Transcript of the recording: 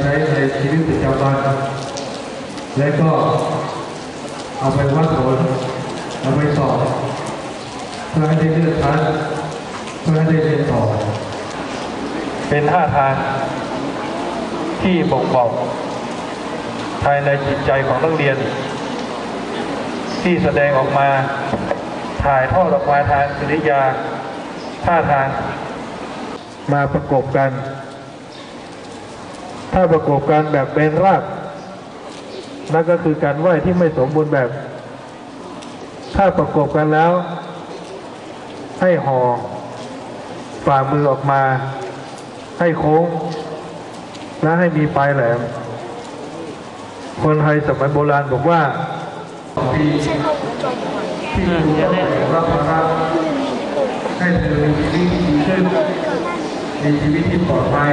ใช้ในชีวิตประจำวันและก็เอาไปวัดผลเอาไปสอบเพื่อให้ได้เลือนชั้นเพื่อให้ได้เรียนต่อ เป็นท่าทางที่บ่งบอกภายในจิตใจของนักเรียน ที่แสดงออกมาถ่ายทอดออกมาทางกิริยาท่าทางมาประกบกัน ถ้าประกอบกันแบบเป็นรากนั่นก็คือการไหว้ที่ไม่สมบูรณ์แบบ ถ้าประกอบกันแล้ว ให้ห่อฝ่ามือออกมา ให้โค้ง และให้มีปลายแหลม คนไทยสมัยโบราณบอกว่าปีที่ครูต้องรับภาให้เธอมีชีวิตที่ดีขึ้นมีชีวิตที่ปลอดภัย